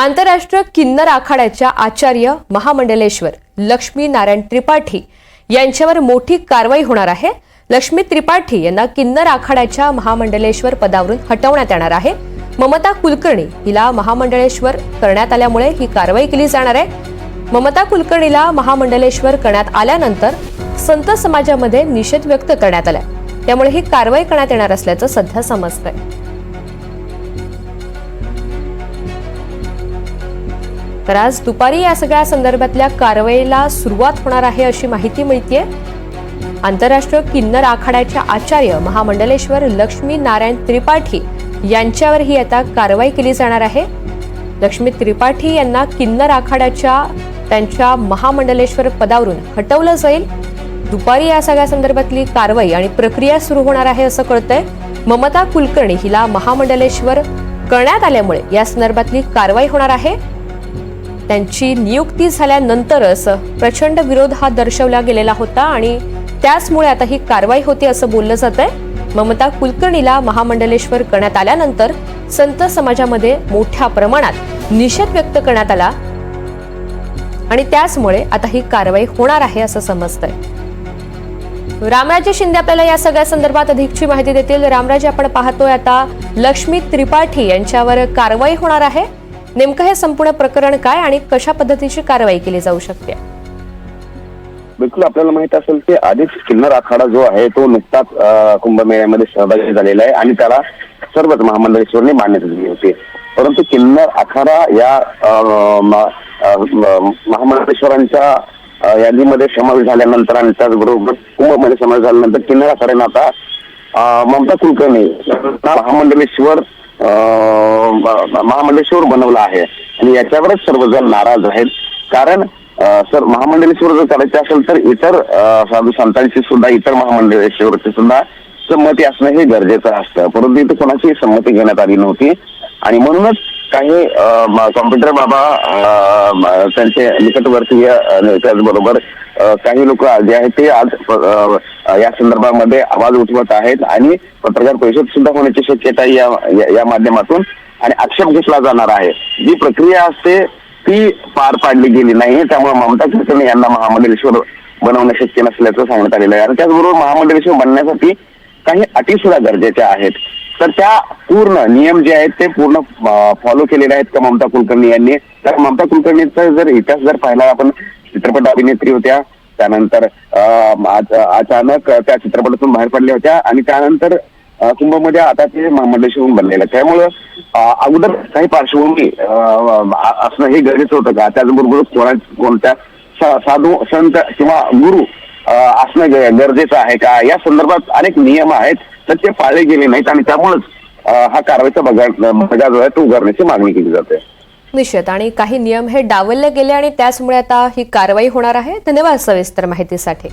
आंतरराष्ट्रीय किन्नर आखाड्याच्या आचार्य महामंडलेश्वर लक्ष्मी नारायण त्रिपाठी यांच्यावर मोठी कारवाई होणार आहे. लक्ष्मी त्रिपाठी यांना किन्नर आखाड्याच्या महामंडलेश्वर पदावरून हटवण्यात येणार आहे. ममता कुलकर्णी हिला महामंडळेश्वर करण्यात आल्यामुळे ही कारवाई केली जाणार आहे. ममता कुलकर्णीला महामंडलेश्वर करण्यात आल्यानंतर संत समाजामध्ये निषेध व्यक्त करण्यात आलाय. त्यामुळे ही कारवाई करण्यात येणार असल्याचं सध्या समजतंय. तर आज दुपारी या सगळ्या संदर्भातल्या कारवाईला सुरुवात होणार आहे अशी माहिती मिळतीये. आंतरराष्ट्रीय किन्नर आखाड्याच्या आचार्य महामंडलेश्वर लक्ष्मी नारायण त्रिपाठी यांच्यावर ही आता कारवाई केली जाणार आहे. लक्ष्मी त्रिपाठी यांना किन्नर आखाड्याच्या त्यांच्या महामंडलेश्वर पदावरून हटवलं जाईल. दुपारी या सगळ्या संदर्भातली कारवाई आणि प्रक्रिया सुरू होणार आहे असं कळतंय. ममता कुलकर्णी हिला महामंडलेश्वर करण्यात आल्यामुळे या संदर्भातली कारवाई होणार आहे. त्यांची नियुक्ती झाल्यानंतरच प्रचंड विरोध हा दर्शवला गेलेला होता आणि त्याचमुळे आता ही कारवाई होती असं बोललं जात आहे ममता कुलकर्णीला महामंडलेश्वर करण्यात आल्यानंतर संत समाजामध्ये मोठ्या प्रमाणात निषेध व्यक्त करण्यात आला आणि त्याचमुळे आता ही कारवाई होणार आहे असं समजतंय. रामराजे शिंदे आपल्याला या सगळ्या संदर्भात अधिकची माहिती देतील. रामराजे आपण पाहतोय आता लक्ष्मी त्रिपाठी यांच्यावर कारवाई होणार आहे. नेमकं हे संपूर्ण प्रकरण काय आणि कशा पद्धतीची कारवाई केली जाऊ शकते? बिलकुल आपल्याला माहीत असेल की आधीच किन्नर आखाडा जो आहे तो नुकताच कुंभमेळ्यामध्ये सहभागी झालेला आहे आणि त्याला सर्वच महामंडळेश्वरने मान्यता दिली होती. परंतु किन्नर आखाडा या महामंडळेश्वरांच्या यादीमध्ये समावेश झाल्यानंतर आणि त्याचबरोबर कुंभमध्ये समावेश झाल्यानंतर किन्नर आखाड्यानं आता ममता कुलकर्णी महामंडळेश्वर महामंडलेश्वर बनवलं आहे. आणि याच्यावरच सर्वजण नाराज आहेत. कारण सर महामंडलेश्वर जर करायचे असेल तर इतर साधू संतांची सुद्धा इतर महामंडलेश्वरची सुद्धा संमती असणं हे गरजेचं असतं. परंतु इथे कोणाची संमती घेण्यात आली नव्हती. आणि म्हणूनच काही कॉम्प्युटर बाबा त्यांचे निकटवर्तीय त्याचबरोबर काही लोक जे आहेत ते आज या संदर्भामध्ये आवाज उठवत आहेत आणि पत्रकार परिषद सुद्धा होण्याची शक्यता या या- या माध्यमातून आणि आक्षेप घेतला जाणार आहे. जी प्रक्रिया असते ती पार पाडली गेली नाही त्यामुळे ममता कुलकर्णी यांना महामंडलेश्वर बनवणं शक्य नसल्याचं सांगण्यात आलेलं आहे. आणि त्याचबरोबर महामंडलेश्वर बनण्यासाठी काही अटी सुद्धा गरजेच्या आहेत. तर त्या पूर्ण नियम जे आहेत ते पूर्ण फॉलो केलेले आहेत का ममता कुलकर्णी यांनी. तर ममता कुलकर्णीचा जर इतिहास जर पाहिला आपण चित्रपट अभिनेत्री होत्या त्यानंतर अचानक त्या चित्रपटातून बाहेर पडल्या होत्या आणि त्यानंतर कुंभमध्ये आता ते महामंडलेश्वरून बनलेलं त्यामुळं अगोदर काही पार्श्वभूमी असणं हे गरजेचं होतं का? त्याचबरोबर कोणा कोणत्या साधू संत किंवा गुरु असणं गरजेचं आहे का? या संदर्भात अनेक नियम आहेत. तर ते पाळले गेले नाहीत आणि त्यामुळेच हा कारवाईचा बघा जो आहे तो उगारण्याची मागणी केली जाते. निश्चित. आणि काही नियम हे डावलले गेले आणि त्याचमुळे आता ही कारवाई होणार आहे. धन्यवाद सविस्तर माहितीसाठी.